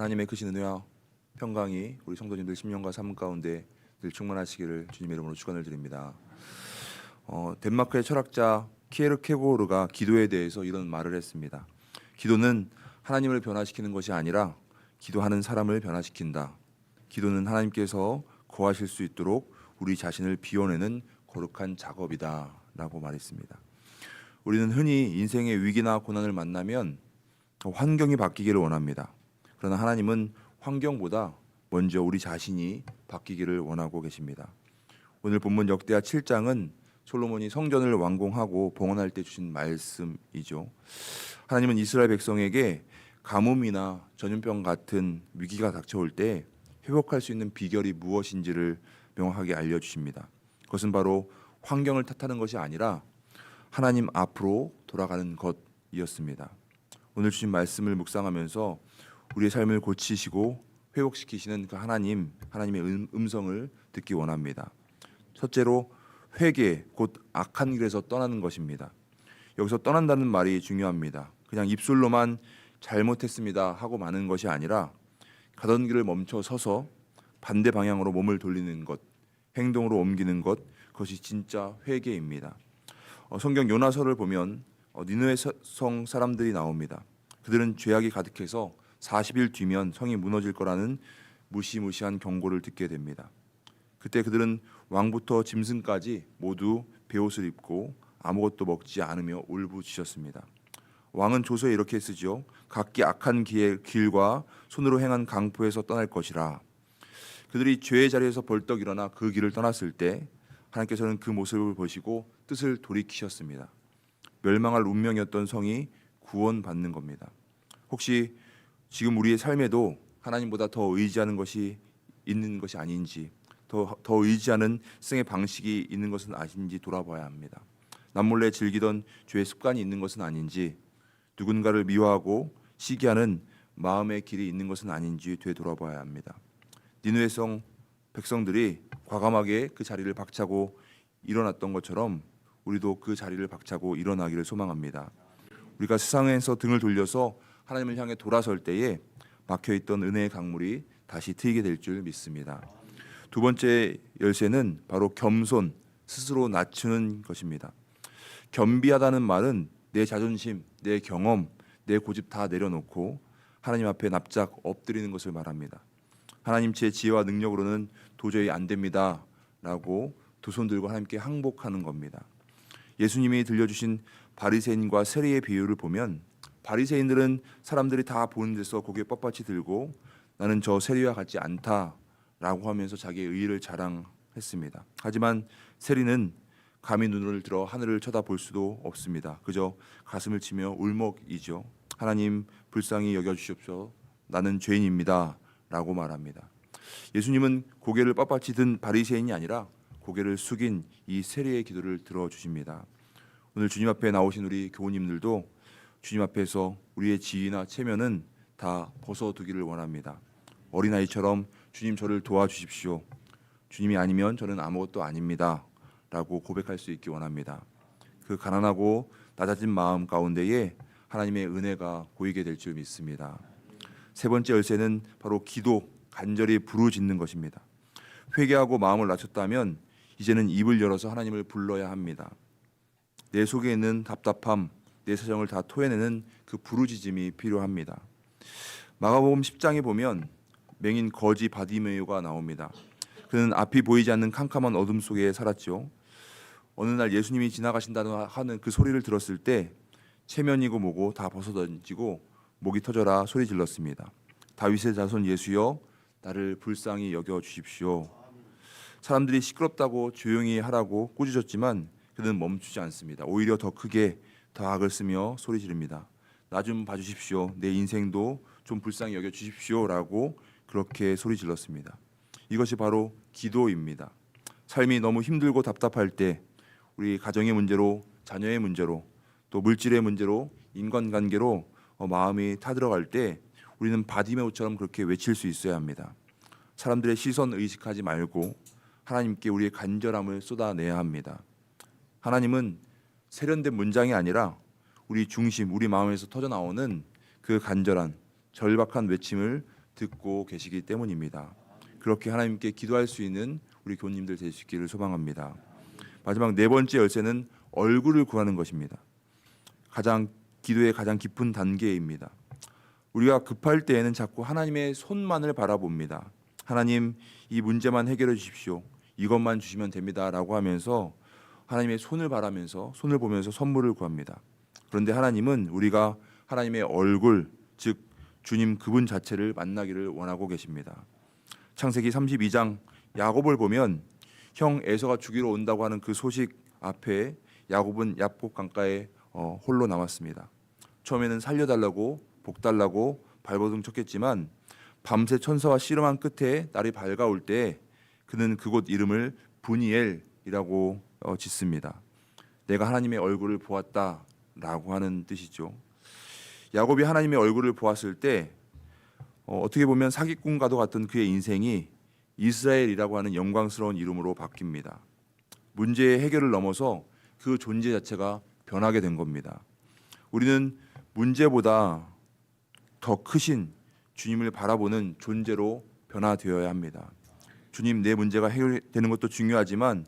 하나님의 크신 은혜와 평강이 우리 성도님들 심령과 삶 가운데 늘 충만하시기를 주님의 이름으로 축원을 드립니다. 어, 덴마크의 철학자 키에르 케고르가 기도에 대해서 이런 말을 했습니다. 기도는 하나님을 변화시키는 것이 아니라 기도하는 사람을 변화시킨다. 기도는 하나님께서 거하실 수 있도록 우리 자신을 비워내는 거룩한 작업이다라고 말했습니다. 우리는 흔히 인생의 위기나 고난을 만나면 환경이 바뀌기를 원합니다. 그러나 하나님은 환경보다 먼저 우리 자신이 바뀌기를 원하고 계십니다. 오늘 본문 역대하 7장은 솔로몬이 성전을 완공하고 봉헌할 때 주신 말씀이죠. 하나님은 이스라엘 백성에게 가뭄이나 전염병 같은 위기가 닥쳐올 때 회복할 수 있는 비결이 무엇인지를 명확하게 알려주십니다. 그것은 바로 환경을 탓하는 것이 아니라 하나님 앞으로 돌아가는 것이었습니다. 오늘 주신 말씀을 묵상하면서 우리의 삶을 고치시고 회복시키시는 그 하나님, 하나님의 음, 음성을 듣기 원합니다. 첫째로 회개, 곧 악한 길에서 떠나는 것입니다. 여기서 떠난다는 말이 중요합니다. 그냥 입술로만 잘못했습니다 하고 마는 것이 아니라 가던 길을 멈춰 서서 반대 방향으로 몸을 돌리는 것, 행동으로 옮기는 것, 그것이 진짜 회개입니다. 어, 성경 요나서를 보면 어, 니느웨 서- 성 사람들이 나옵니다. 그들은 죄악이 가득해서 40일 뒤면 성이 무너질 거라는 무시무시한 경고를 듣게 됩니다. 그때 그들은 왕부터 짐승까지 모두 베옷을 입고 아무것도 먹지 않으며 울부짖었습니다. 왕은 조서에 이렇게 쓰죠. 각기 악한 길, 길과 손으로 행한 강포에서 떠날 것이라. 그들이 죄의 자리에서 벌떡 일어나 그 길을 떠났을 때 하나님께서는 그 모습을 보시고 뜻을 돌이키셨습니다. 멸망할 운명이었던 성이 구원받는 겁니다. 혹시 지금 우리의 삶에도 하나님보다 더 의지하는 것이 있는 것이 아닌지 더, 더 의지하는 생의 방식이 있는 것은 아닌지 돌아봐야 합니다. 남몰래 즐기던 죄의 습관이 있는 것은 아닌지 누군가를 미워하고 시기하는 마음의 길이 있는 것은 아닌지 되돌아봐야 합니다. 니누의 백성들이 과감하게 그 자리를 박차고 일어났던 것처럼 우리도 그 자리를 박차고 일어나기를 소망합니다. 우리가 세상에서 등을 돌려서 하나님을 향해 돌아설 때에 막혀 있던 은혜의 강물이 다시 트이게 될 줄 믿습니다. 두 번째 열쇠는 바로 겸손, 스스로 낮추는 것입니다. 겸비하다는 말은 내 자존심, 내 경험, 내 고집 다 내려놓고 하나님 앞에 납작 엎드리는 것을 말합니다. 하나님 제 지혜와 능력으로는 도저히 안 됩니다라고 두 손 들고 하나님께 항복하는 겁니다. 예수님이 들려주신 바리새인과 세리의 비유를 보면 바리새인들은 사람들이 다 보는 데서 고개 뻣뻣이 들고 나는 저 세리와 같지 않다라고 하면서 자기의 의의를 자랑했습니다. 하지만 세리는 감히 눈을 들어 하늘을 쳐다볼 수도 없습니다. 그저 가슴을 치며 울먹이죠. 하나님 불쌍히 여겨 주십시오. 나는 죄인입니다라고 말합니다. 예수님은 고개를 빳빳이 든 바리새인이 아니라 고개를 숙인 이 세리의 기도를 들어 주십니다. 오늘 주님 앞에 나오신 우리 교우님들도 주님 앞에서 우리의 지위나 체면은 다 벗어두기를 원합니다. 어린아이처럼 주님 저를 도와주십시오. 주님이 아니면 저는 아무것도 아닙니다. 라고 고백할 수 있기 원합니다. 그 가난하고 낮아진 마음 가운데에 하나님의 은혜가 보이게 될 줄 믿습니다. 세 번째 열쇠는 바로 기도, 간절히 부르짖는 것입니다. 회개하고 마음을 낮췄다면 이제는 입을 열어서 하나님을 불러야 합니다. 내 속에 있는 답답함, 내 사정을 다 토해내는 그 부르짖음이 필요합니다. 마가복음 10장에 보면 맹인 거지 바디메유가 나옵니다. 그는 앞이 보이지 않는 캄캄한 어둠 속에 살았죠. 어느 날 예수님이 지나가신다는 하는 그 소리를 들었을 때 체면이고 뭐고 다 벗어던지고 목이 터져라 소리 질렀습니다. 다윗의 자손 예수여 나를 불쌍히 여겨 주십시오. 사람들이 시끄럽다고 조용히 하라고 꾸짖었지만 그는 멈추지 않습니다. 오히려 더 크게 더 악을 쓰며 소리 지릅니다. 나 좀 봐주십시오. 내 인생도 좀 불쌍히 여겨 주십시오라고 그렇게 소리 질렀습니다. 이것이 바로 기도입니다. 삶이 너무 힘들고 답답할 때 우리 가정의 문제로 자녀의 문제로 또 물질의 문제로 인간관계로 어, 마음이 타들어갈 때 우리는 바디메오처럼 그렇게 외칠 수 있어야 합니다. 사람들의 시선 의식하지 말고 하나님께 우리의 간절함을 쏟아내야 합니다. 하나님은 세련된 문장이 아니라 우리 중심, 우리 마음에서 터져 나오는 그 간절한 절박한 외침을 듣고 계시기 때문입니다. 그렇게 하나님께 기도할 수 있는 우리 교우님들 될수 있기를 소망합니다. 마지막 네 번째 열쇠는 얼굴을 구하는 것입니다. 가장 기도의 가장 깊은 단계입니다. 우리가 급할 때에는 자꾸 하나님의 손만을 바라봅니다. 하나님 이 문제만 해결해 주십시오. 이것만 주시면 됩니다라고 하면서 하나님의 손을 바라면서 손을 보면서 선물을 구합니다. 그런데 하나님은 우리가 하나님의 얼굴 즉 주님 그분 자체를 만나기를 원하고 계십니다. 창세기 32장 야곱을 보면 형 에서가 죽이러 온다고 하는 그 소식 앞에 야곱은 야복 강가에 어, 홀로 남았습니다. 처음에는 살려달라고 복 달라고 발버둥 쳤겠지만 밤새 천사와 씨름한 끝에 날이 밝아올 때 그는 그곳 이름을 분이엘이라고 어, 짓습니다. 내가 하나님의 얼굴을 보았다라고 하는 뜻이죠. 야곱이 하나님의 얼굴을 보았을 때 어, 어떻게 보면 사기꾼과도 같은 그의 인생이 이스라엘이라고 하는 영광스러운 이름으로 바뀝니다. 문제의 해결을 넘어서 그 존재 자체가 변하게 된 겁니다. 우리는 문제보다 더 크신 주님을 바라보는 존재로 변화되어야 합니다. 주님 내 문제가 해결되는 것도 중요하지만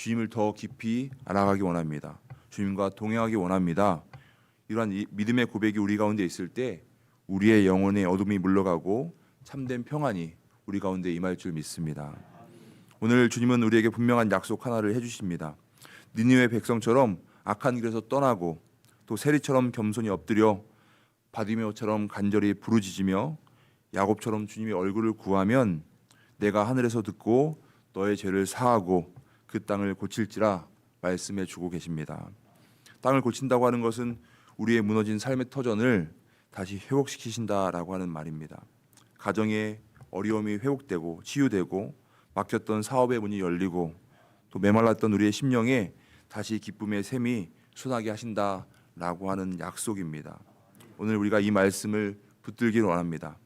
주님을 더 깊이 알아가기 원합니다. 주님과 동행하기 원합니다. 이러한 이 믿음의 고백이 우리 가운데 있을 때 우리의 영혼의 어둠이 물러가고 참된 평안이 우리 가운데 임할 줄 믿습니다. 오늘 주님은 우리에게 분명한 약속 하나를 해주십니다. 니느웨 백성처럼 악한 길에서 떠나고 또 세리처럼 겸손히 엎드려 바디메오처럼 간절히 부르짖으며 야곱처럼 주님의 얼굴을 구하면 내가 하늘에서 듣고 너의 죄를 사하고 그 땅을 고칠지라 말씀해 주고 계십니다. 땅을 고친다고 하는 것은 우리의 무너진 삶의 터전을 다시 회복시키신다라고 하는 말입니다. 가정의 어려움이 회복되고 치유되고 막혔던 사업의 문이 열리고 또 메말랐던 우리의 심령에 다시 기쁨의 샘이 솟아게 하신다라고 하는 약속입니다. 오늘 우리가 이 말씀을 붙들기를 원합니다.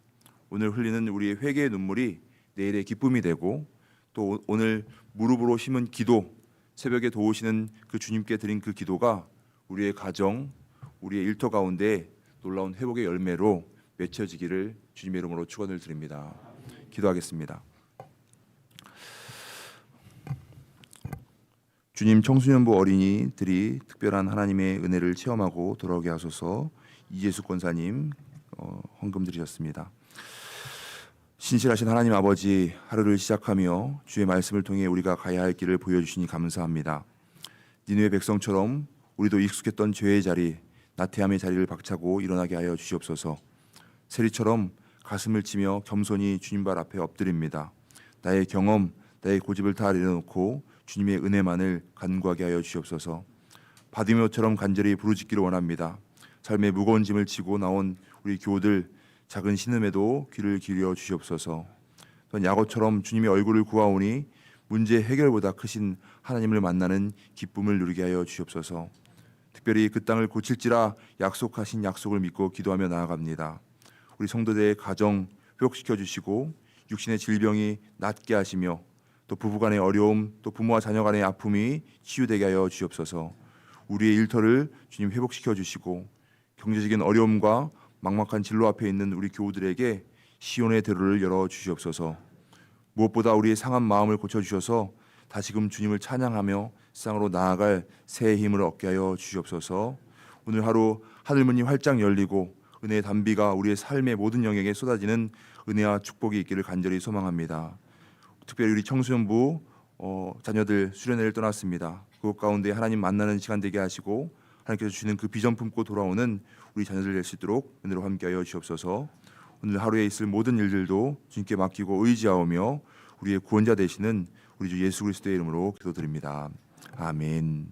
오늘 흘리는 우리의 회개의 눈물이 내일의 기쁨이 되고 또 오늘 무릎으로 심은 기도, 새벽에 도우시는 그 주님께 드린 그 기도가 우리의 가정, 우리의 일터 가운데 놀라운 회복의 열매로 맺혀지기를 주님의 이름으로 축원을 드립니다. 기도하겠습니다. 주님 청소년부 어린이들이 특별한 하나님의 은혜를 체험하고 돌아오게 하소서. 이재수 권사님 어, 헌금 드리셨습니다. 신실하신 하나님 아버지 하루를 시작하며 주의 말씀을 통해 우리가 가야 할 길을 보여주시니 감사합니다. 니누의 백성처럼 우리도 익숙했던 죄의 자리, 나태함의 자리를 박차고 일어나게 하여 주시옵소서. 세리처럼 가슴을 치며 겸손히 주님 발 앞에 엎드립니다. 나의 경험, 나의 고집을 다 내려놓고 주님의 은혜만을 간구하게 하여 주시옵소서. 바디메오처럼 간절히 부르짖기를 원합니다. 삶의 무거운 짐을 지고 나온 우리 교우들 작은 신음에도 귀를 기울여 주시옵소서. 또한 야고처럼 주님의 얼굴을 구하오니 문제 해결보다 크신 하나님을 만나는 기쁨을 누리게 하여 주시옵소서. 특별히 그 땅을 고칠지라 약속하신 약속을 믿고 기도하며 나아갑니다. 우리 성도들의 가정 회복시켜 주시고 육신의 질병이 낫게 하시며 또 부부간의 어려움 또 부모와 자녀 간의 아픔이 치유되게 하여 주시옵소서. 우리의 일터를 주님 회복시켜 주시고 경제적인 어려움과 막막한 진로 앞에 있는 우리 교우들에게 시온의 대로를 열어 주시옵소서. 무엇보다 우리의 상한 마음을 고쳐 주셔서 다시금 주님을 찬양하며 세상으로 나아갈 새 힘을 얻게 하여 주시옵소서. 오늘 하루 하늘 문이 활짝 열리고 은혜의 단비가 우리의 삶의 모든 영역에 쏟아지는 은혜와 축복이 있기를 간절히 소망합니다. 특별히 우리 청소년부 어, 자녀들 수련회를 떠났습니다. 그곳 가운데 하나님 만나는 시간 되게 하시고 하나님께서 주시는 그 비전 품고 돌아오는 우리 자녀들 될 수 있도록 은혜로 함께하여 주옵소서. 오늘 하루에 있을 모든 일들도 주님께 맡기고 의지하오며 우리의 구원자 되시는 우리 주 예수 그리스도의 이름으로 기도드립니다. 아멘.